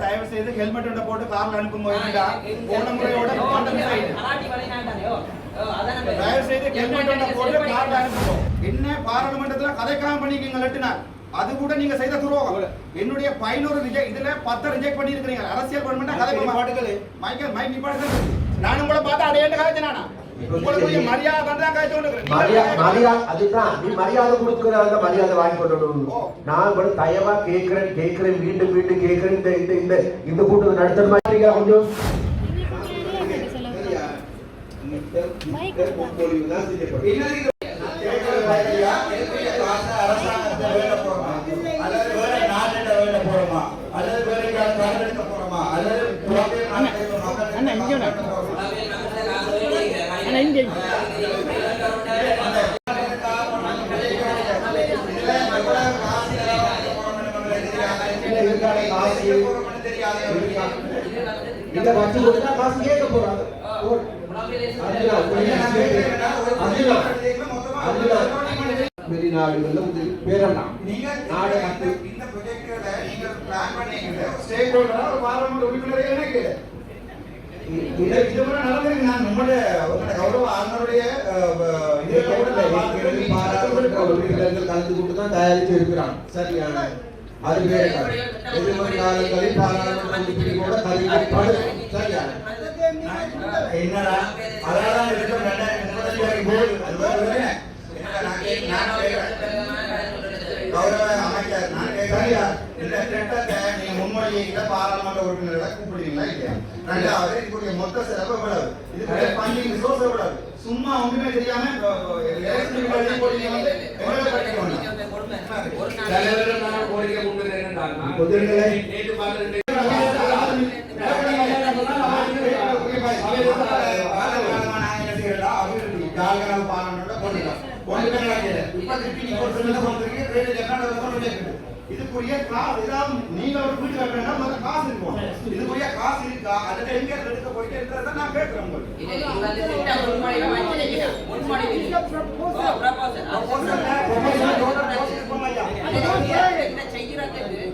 தயவு செய்து ஹெல்மெட் போட்டு கார்ல அனுப்பும் போதுடா போன முறையோட தயவு செய்து ஹெல்மெட் போட்டு கார்ல அனுப்புவோம் என்ன பாராளுமன்றத்துல கதைக்காம பண்ணிக்கீங்க லட்டுனார் அது கூட நீங்க செய்த துரோகம் என்னுடைய பதினோரு ரிஜெக்ட் இதுல பத்து ரிஜெக்ட் பண்ணிருக்கிறீங்க அரசியல் கவர்மெண்ட் கதை பாட்டுகள் மைக்கேல் மைக் நிப்பாட்டுகள் நான் உங்களை பார்த்து கதைச்சு நானா அதுதான். நீ மரியாதை மரியாதை வாங்கி கொள்ளணும் நான் கூட தயவா கேட்கிறேன் கேட்கிறேன் மீண்டும் மீண்டும் கேட்கிறேன். இந்த இந்த இந்த இந்த கூட்டத்தை நடத்துற மாதிரி கொஞ்சம்? இதை வச்சு கொடுத்தா காசு கேட்க போறாங்க. வெளிநாடுகள்ல முதல் பேரெல்லாம் நாடகத்து இந்த ப்ரொஜெக்டரை நீங்க பிளான் பண்ணீங்க. ஸ்டேக் ஹோல்டரா ஒரு பாராளுமன்ற உறுப்பினரே எனக்கு இது இது கூட நடந்திருக்கு. நான் உங்களுடைய உங்களுடைய கௌரவ ஆளுநருடைய அஹ், இதுல கூட நான் பார்த்திருக்கேன். பாராளுமன்ற உறுப்பினர்கள் கலந்து கொண்டு தான் தயாரித்து இருக்கிறான் சரியான அது வேற காலங்களில் பாராளுமன்ற உறுப்பினர் கூட கல்விப்படு சரியா என்னடா அதான் இருக்கும் ரெண்டாயிரத்தி முப்பத்தஞ்சு வரைக்கும் போகுது கௌரவ அமைச்சர் நான் கேட்கிறேன் இந்த திட்டத்தை நீங்க பாராளுமன்ற உறுப்பினர்களை இல்லையா ரெண்டாவது இதுக்குரிய மொத்த செலவு எவ்வளவு இதுக்குரிய ரிசோர்ஸ் எவ்வளவு சும்மா ஒண்ணுமே தெரியாம போட்டீங்க வந்து எவ்வளவு வேண்டாம் தலைவர்கள் நான் கோரிக்கை முன்வைக்கிறேன் இதுக்குரிய காசு இதான் நீங்க ஒரு வீட்டு கட்டணும்னா முதல்ல காசு இருக்கும் இதுக்குரிய காசு இருக்கா அதுல எங்க எடுக்க போயிட்டு நான் கேட்கிறேன் உங்களுக்கு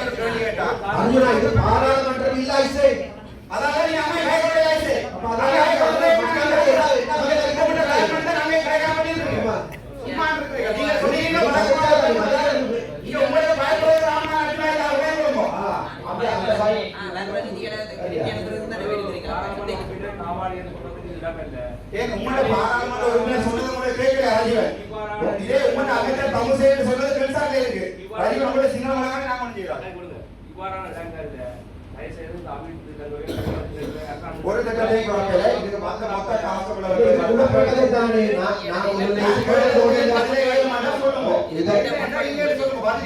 அர்ஜுனா இது பாராளுமன்றம் இல்ல ஐசே அதாவது நீ அம்மை காய்க்கொள்ள ஆயிடுச்சு. அப்ப நாங்க அதான் காய்க்கொள்ள மக்கள் நாங்க ஏதாவது நாங்க திட்டமிட்ட காய் பண்ணிட்டு நாங்க காய்க்காம பண்ணிருக்கோம். சும்மா இருக்கிறீங்க. நீங்க சொன்னீங்க பழக்கமாக நீங்க உங்களுக்கு பயப்படுறது ஆமா அடிமையா இல்லை, கொடுப்போம். அப்படியே அந்த சைடு ஏன் உங்களோட பாராளுமன்ற உறுப்பினர் சொன்னது உங்களுக்கு கேட்கல ராஜீவன் இதே உங்களோட அமைச்சர் தமிழ்சேன்னு சொன்னது பெருசாக இருக்கு ராஜீவன் உங்களோட சின்ன மகனாக நான் ஒன்று செய்யறோம் ஒரு திட்டத்தையும் குறைக்கல இதுக்கு மொத்த மொத்த காசு இது உடன்பட்டதே தானே நான் நான் பதில் இருக்கா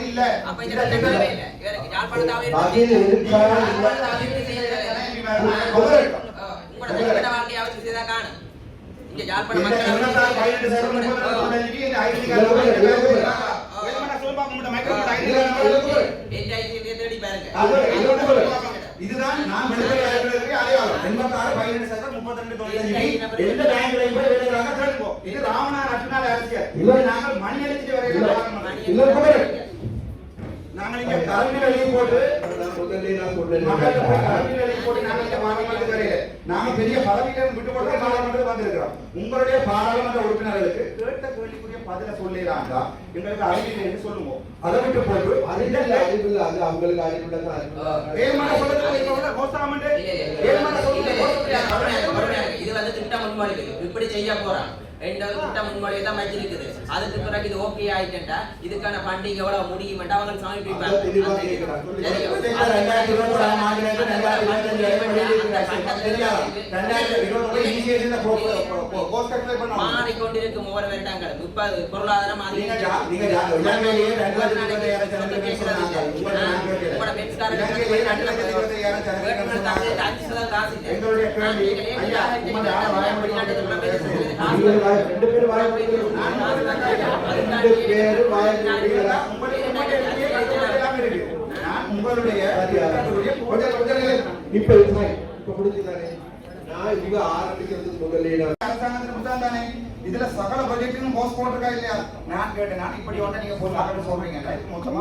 இல்ல இதுதான் நான் எண்பத்தாறு பதினெட்டு சதவீதம் முப்பத்தி ரெண்டு தொண்ணூத்தஞ்சு எந்த பேங்க்லையும் போய் வேலைகளாக தேடுவோம் இது ராமநாத அட்டுநாள் அரசியல். இல்ல. நாங்கள் மணி அடிச்சுட்டு வரையில இல்ல. பாராளுமன்றம். இல்ல குமரன். நாங்கள் இங்க கல்வி வெளியே போட்டு முதல்ல நான் கல்வி வெளியே போட்டு நாங்கள் இங்க பாராளுமன்றத்துக்கு வரையில. நாங்க பெரிய பதவியில விட்டு போட்டு உட்கார்ந்துருக்கிறோம் உங்களுடைய பாராளுமன்ற உறுப்பினர்களுக்கு கேட்ட கேள்விக்குரிய பதில சொல்லிடுறாங்க எங்களுக்கு அறிவில்லை என்று சொல்லுவோம். அதை விட்டு போட்டு அறிவில்லை அறிவில்லை அது அவங்களுக்கு அறிவில்லை ஏழ்மன சொல்லுங்க? மோசம் ஏழ்மன சொல்லுங்க? இது வந்து திட்டம் இப்படி செய்ய போறான் ரெண்டாவது திட்டம் உங்களுடைய தான் வச்சிருக்குது அதுக்கு பிறகு இது ஓகே ஆயிட்டா இதுக்கான பண்டிகை எவ்வளவு முடியுமெண்டா அவங்க சாமி மாறிக்கொண்டிருக்கும் ஒவ்வொரு வருடங்கள் இப்ப பொருளாதாரம் அதிகம். எங்களுடைய கேள்வி ஐயா உமது ஆள வர ரெண்டு பேரும் வாய ரெண்டு பேரும் வாய முடியலா உங்களுடைய இப்ப இப்ப முடிஞ்சுதானே நான் இவங்க ஆரம்பிக்கிறதுக்கு முதலீடு அரசாங்கத்தின் புத்தகம் தானே இதுல சகல பட்ஜெட்டும் போஸ்ட் போட்டிருக்கா இல்லையா? நான் கேட்டேன். நான் இப்படி ஒன்றை நீங்க போட்டு சொல்றீங்க. மொத்தமா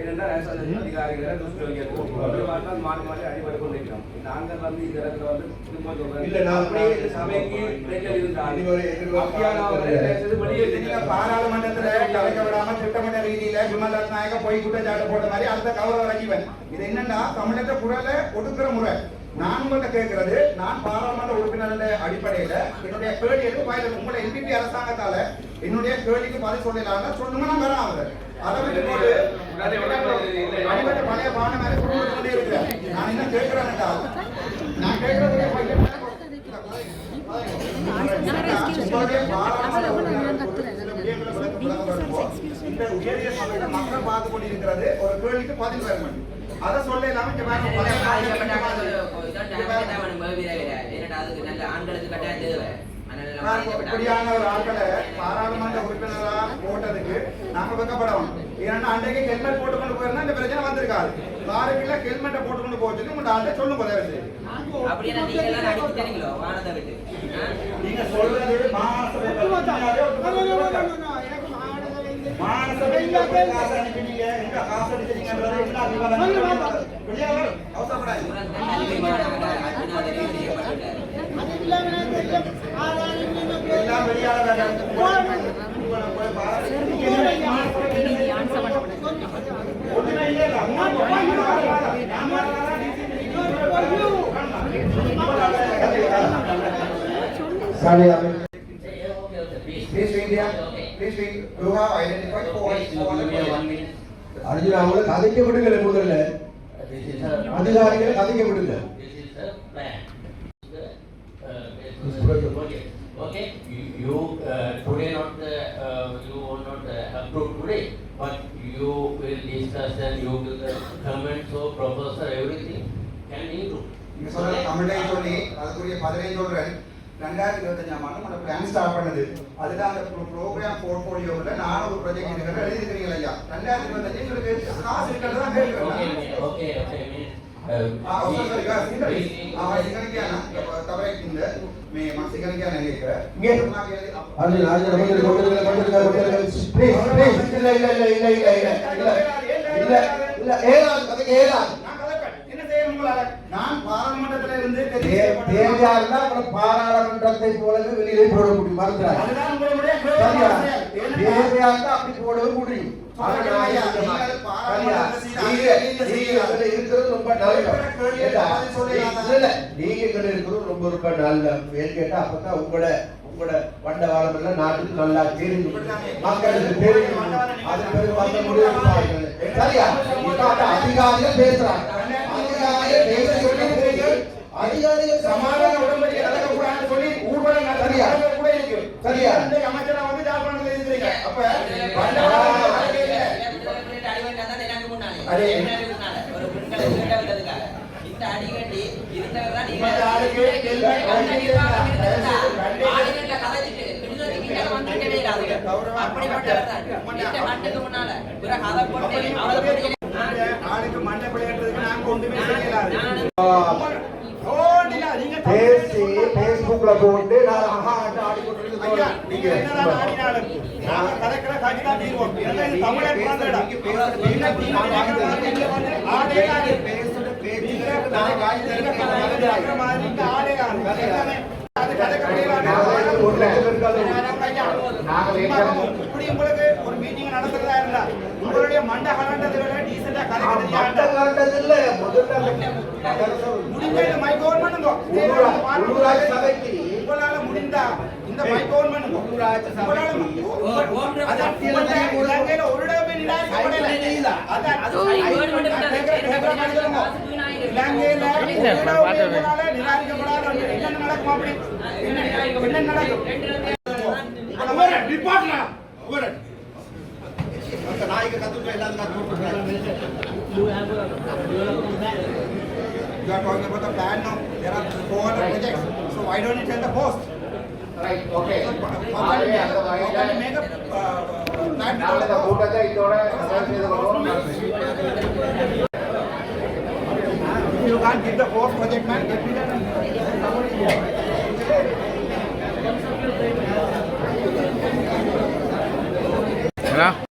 ஏனென்றால் அரசாங்க அதிகாரிகளை வாரம் மாறி மாறி அடிபட்டு கொண்டிருக்கிறோம். நாங்கள் வந்து இந்த இடத்துல வந்து திரும்ப சபைக்கு பிரச்சனை இருந்தால் பாராளுமன்றத்துல கலைக்க விடாம திட்டமிட்ட ரீதியில விமல் ரத்நாயக போய் குற்றச்சாட்டு போட்ட மாதிரி அடுத்த கௌரவ ரஜீவன் இது என்னன்னா தமிழக குரலை ஒடுக்குற முறை. நான் உங்கள்ட்ட கேட்கிறது நான் பாராளுமன்ற உறுப்பினர் அடிப்படையில என்னுடைய கேள்விக்கு பதில் உங்களை எம்பிபி அரசாங்கத்தால என்னுடைய கேள்விக்கு பதில் சொல்லலாம் சொல்லுங்க நான் அவங்க அதை விட்டு போட்டு பழைய பானை மேல கொண்டு இருக்கிறேன் நான் என்ன கேட்கிறேன் நான் கேட்கறது மக்கள் பார்த்து கொண்டிருக்கிறது ஒரு கேள்விக்கு பதில் வர வேண்டும் அதை சொல்ல இல்லாம இப்படியான ஒரு ஆட்களை பாராளுமன்ற உறுப்பினரா போட்டதுக்கு நாங்க வெக்கப்படவும் ஏன்னா அன்றைக்கு ஹெல்மெட் போட்டுக்கொண்டு போயிருந்தா இந்த பிரச்சனை வந்திருக்காது. வாரக்கில்ல ஹெல்மெட்டை போட்டுக்கொண்டு போக சொல்லி உங்க ஆள்கிட்ட சொல்லுங்க தயவு செய்து நீங்க சொல்றது Sorry, Please read there. Please read. You have identified four. Arjun அவங்க கதைக்கப்படல முதல்ல அதிகாரிகள் கதைக்கப்படல Okay, you, you uh, today not uh, you will not uh, approve today, but visas and yoga, government, so professor, everything can improve. நீங்க சொல்ற தமிழையும் சொல்லி அதுக்குரிய பதினையும் சொல்றேன் ரெண்டாயிரத்தி இருபத்தஞ்சாம் ஆண்டு நம்ம பிளான் ஸ்டார்ட் பண்ணுது அதுதான் அந்த ப்ரோக்ராம் போர்ட்ஃபோலியோவில் நானும் ஒரு ப்ராஜெக்ட் இருக்கிறத எழுதிருக்கிறீங்க ஐயா ரெண்டாயிரத்தி இருபத்தஞ்சு உங்களுக்கு காசு இருக்கிறது தான் கேட்கிறேன் ஓகே ஓகே இல்ல இல்ல இல்ல இல்ல இல்ல இல்ல இல்ல ஏழாது கதைக்கு ஏழாது பாராளுமன்றத்தை போலவே வெளியிலே போட முடியும் மறுக்கிறார் அப்படி போடவே முடியும். இருக்கிறது ரொம்ப நல்ல நீங்க ரொம்ப நல்ல கேட்டா அப்பதான் உங்களோட உங்களோட வண்டவாளம் எல்லாம் நாட்டுக்கு நல்லா தெரியும் மக்களுக்கு தெரியும் அது பிறகு மற்ற முடிவு சரியா? இப்ப அதிகாரிகள் பேசுறாங்க. அதிகாரிகள் பேச அதிகாரிகள் சமாதான இருந்த அடிக்கடி. இருந்தவர் தான் நீங்க ஆளுநர்ல கதைச்சிட்டு விடுதலைக்கு வந்து கிடையாது அப்படிப்பட்டவர் தான். கண்டுக்கு முன்னால ஒரு கதை போட்டு அவளை போட்டு ஆளுக்கு மண்ணை விளையாடுறதுக்கு நாங்க ஒண்ணுமே செய்யலாது பேசி பேஸ்புக்ல போட்டு நான் ஆஹா ஆடி கொண்டிருக்கேன் நீங்க என்ன ஆடினாலும் நாங்க கலக்கிற காட்சி தான் தீர்வோம் தமிழர் பிறந்த இடம் ஆடே ஆடே பேச இப்படி உங்களுக்கு ஒரு மீட்டிங் நடத்துறதா இருந்தா உங்களுடைய மண்ட கலண்டதை விட டீசெண்டா முதல்ல முடிஞ்ச இந்த மை கவர்மெண்ட் சபைக்கு உங்களால முடிந்தா இந்த மை கவர்மெண்ட் ஒரு இடமே அதான் அது இலங்கையில உங்களால நிராகரிக்கப்படாத என்ன நடக்கும் அப்படி என்ன என்ன நடக்கும் அந்த நாய்க்கு கத்துக்க எல்லாரும் கத்து You are talking about the plan now. There are four other projects. So why don't you tell the host? Right okay How can you ஆகவே அந்த how can you வகையில் make a uh, plan? நாங்கள் இந்த கூட்டத்தை இதோட நிறைவு man, give the four project man, me. Yeah.